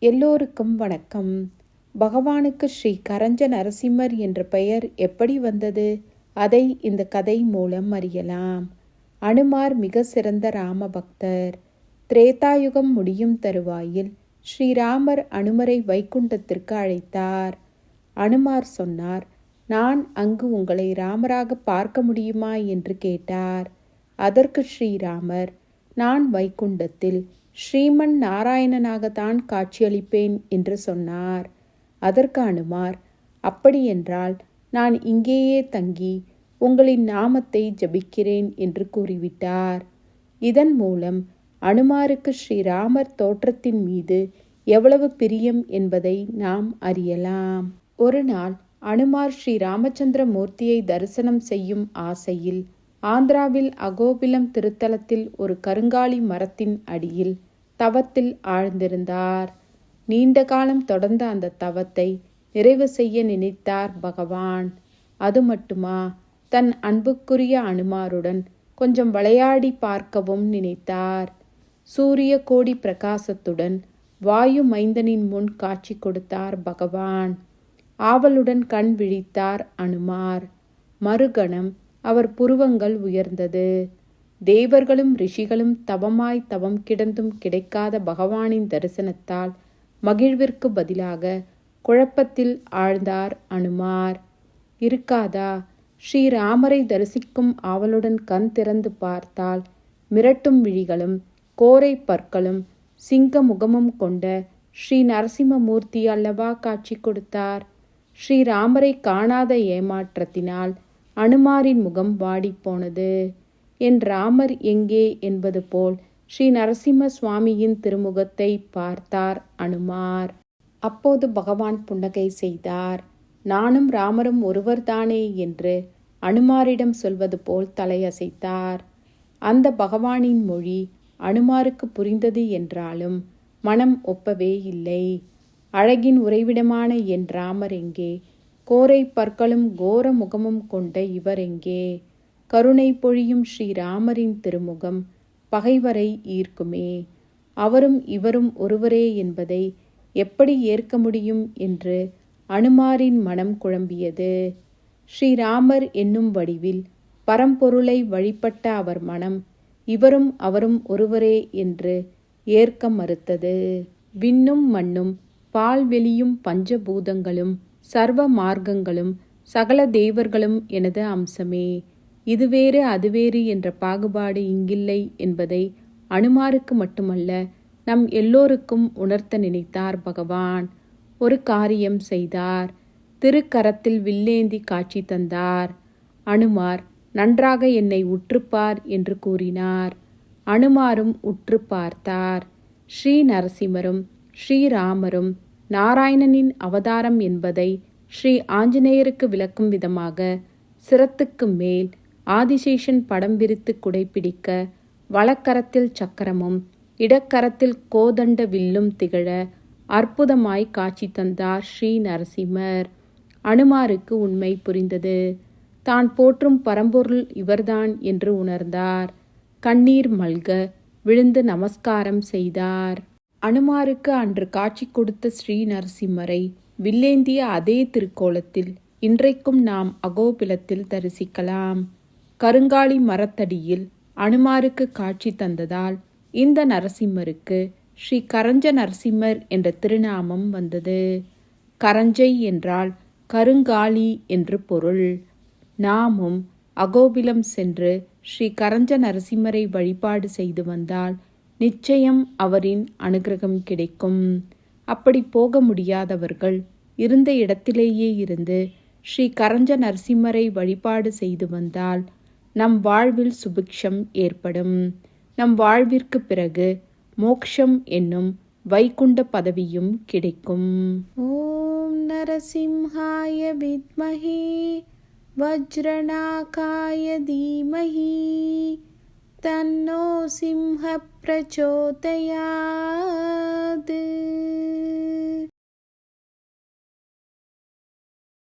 எல்லோருக்கும் வணக்கம். பகவானுக்கு ஸ்ரீ கரஞ்ச நரசிம்மர் என்ற பெயர் எப்படி வந்தது? அதை இந்த கதை மூலம் அறியலாம். அனுமார் மிக சிறந்த ராம பக்தர். திரேதாயுகம் முடியும் தருவாயில் ஸ்ரீராமர் அனுமரை வைகுண்டத்திற்கு அழைத்தார். அனுமார் சொன்னார் நான் அங்கு உங்களை ராமராக பார்க்க முடியுமா? என்று கேட்டார். அதற்கு ஸ்ரீராமர் நான் வைகுண்டத்தில் ஸ்ரீமன் நாராயணனாகத்தான் காட்சியளிப்பேன் என்று சொன்னார். அதற்கு அனுமார் அப்படியென்றால் நான் இங்கேயே தங்கி உங்களின் நாமத்தை ஜபிக்கிறேன் என்று கூறிவிட்டார். இதன் மூலம் அனுமாருக்கு ஸ்ரீராமர் தோற்றத்தின் மீது எவ்வளவு பிரியம் என்பதை நாம் அறியலாம். ஒரு நாள் அனுமார் ஸ்ரீ ராமச்சந்திர மூர்த்தியை தரிசனம் செய்யும் ஆசையில் ஆந்திராவில் அகோபிலம் திருத்தலத்தில் ஒரு கருங்காலி மரத்தின் அடியில் தவத்தில் ஆழ்ந்திருந்தார். நீண்ட காலம் தொடர்ந்த அந்த தவத்தை நிறைவு செய்ய நினைத்தார் பகவான். அது மட்டுமா? தன் அன்புக்குரிய அனுமாருடன் கொஞ்சம் விளையாடி பார்க்கவும் நினைத்தார். சூரிய கோடி பிரகாசத்துடன் வாயு மைந்தனின் முன் காட்சி கொடுத்தார் பகவான். ஆவலுடன் கண் விழித்தார் அனுமார். மறுகணம் அவர் புருவங்கள் உயர்ந்தது. தேவர்களும் ரிஷிகளும் தவமாய் தவம் கிடந்தும் கிடைக்காத பகவானின் தரிசனத்தால் மகிழ்விற்கு பதிலாக குழப்பத்தில் ஆழ்ந்தார் அனுமார். இருக்காதா? ஸ்ரீராமரை தரிசிக்கும் ஆவலுடன் கண் திறந்து பார்த்தால் மிரட்டும் விழிகளும் கோரை பற்களும் சிங்க முகமும் கொண்ட ஸ்ரீ நரசிம்மமூர்த்தி அல்லவா காட்சி கொடுத்தார்? ஸ்ரீராமரை காணாத ஏமாற்றத்தினால் அனுமாரின் முகம் வாடிப்போனது என் ராமர் எங்கே என்பது போல் ஸ்ரீ நரசிம்ம சுவாமியின் திருமுகத்தை பார்த்தார் அனுமார். அப்போது பகவான் புன்னகை செய்தார். நானும் ராமரும் ஒருவர்தானே என்று அனுமாரிடம் சொல்வது போல் தலையசைத்தார். அந்த பகவானின் மொழி அனுமாருக்கு புரிந்தது என்றாலும் மனம் ஒப்பவே இல்லை. அழகின் உறைவிடமான என் ராமர் எங்கே? கோரை பற்களும் கோர முகமும் கொண்ட இவர் எங்கே? கருணை பொழியும் ஸ்ரீராமரின் திருமுகம் பகைவரை ஈர்க்குமே. அவரும் இவரும் ஒருவரே என்பதை எப்படி ஏற்க முடியும் என்று அனுமாரின் மனம் குழம்பியது. ஸ்ரீராமர் என்னும் வடிவில் பரம்பொருளை வழிபட்ட அவர் மனம் இவரும் அவரும் ஒருவரே என்று ஏற்க மறுத்தது. விண்ணும் மண்ணும் பால்வெளியும் பஞ்சபூதங்களும் சர்வ மார்க்கங்களும் சகல தெய்வர்களும் எனது அம்சமே. இது வேறு அது வேறு என்ற பாகுபாடு இங்கில்லை என்பதை அனுமாருக்கு மட்டுமல்ல நம் எல்லோருக்கும் உணர்த்த நினைத்தார் பகவான். ஒரு காரியம் செய்தார். திருக்கரத்தில் வில்லேந்தி காட்சி தந்தார். அனுமார் நன்றாக என்னை உற்றுப்பார் என்று கூறினார். அனுமாரும் உற்று பார்த்தார். ஸ்ரீ நரசிம்மரும் ஸ்ரீராமரும் நாராயணனின் அவதாரம் என்பதை ஸ்ரீ ஆஞ்சநேயருக்கு விளக்கும் விதமாக சிரத்துக்கு மேல் ஆதிசேஷன் படம் விரித்து குடைப்பிடிக்க வலக்கரத்தில் சக்கரமும் இடக்கரத்தில் கோதண்ட வில்லும் திகழ அற்புதமாய் காட்சி தந்தார் ஸ்ரீ நரசிம்மர் அனுமாருக்கு உண்மை புரிந்தது. தான் போற்றும் பரம்பொருள் இவர்தான் என்று உணர்ந்தார். கண்ணீர் மல்க விழுந்து நமஸ்காரம் செய்தார். அனுமாருக்கு அன்று காட்சி கொடுத்த ஸ்ரீ நரசிம்மரை வில்லேந்திய அதே திருக்கோலத்தில் இன்றைக்கும் நாம் அகோபிலத்தில் தரிசிக்கலாம். கருங்காலி மரத்தடியில் அனுமாருக்கு காட்சி தந்ததால் இந்த நரசிம்மருக்கு ஸ்ரீ கரஞ்ச நரசிம்மர் என்ற திருநாமம் வந்தது. கரஞ்சை என்றால் கருங்காலி என்று பொருள். நாமும் அகோபிலம் சென்று ஸ்ரீ கரஞ்ச நரசிம்மரை வழிபாடு செய்து வந்தால் நிச்சயம் அவரின் அனுகிரகம் கிடைக்கும். அப்படி போக முடியாதவர்கள் இருந்த இடத்திலேயே இருந்து ஸ்ரீ கரஞ்ச நரசிம்மரை வழிபாடு செய்து வந்தால் நம் வாழ்வில் சுபிக்ஷம் ஏற்படும். நம் வாழ்விற்கு பிறகு மோக்ஷம் என்னும் வைகுண்ட பதவியும் கிடைக்கும். ஓம் நரசிம்ஹாய வித்மஹி வஜ்ரநாகாய தீமஹி தன்னோ சிம்ஹ பிரச்சோதயாது.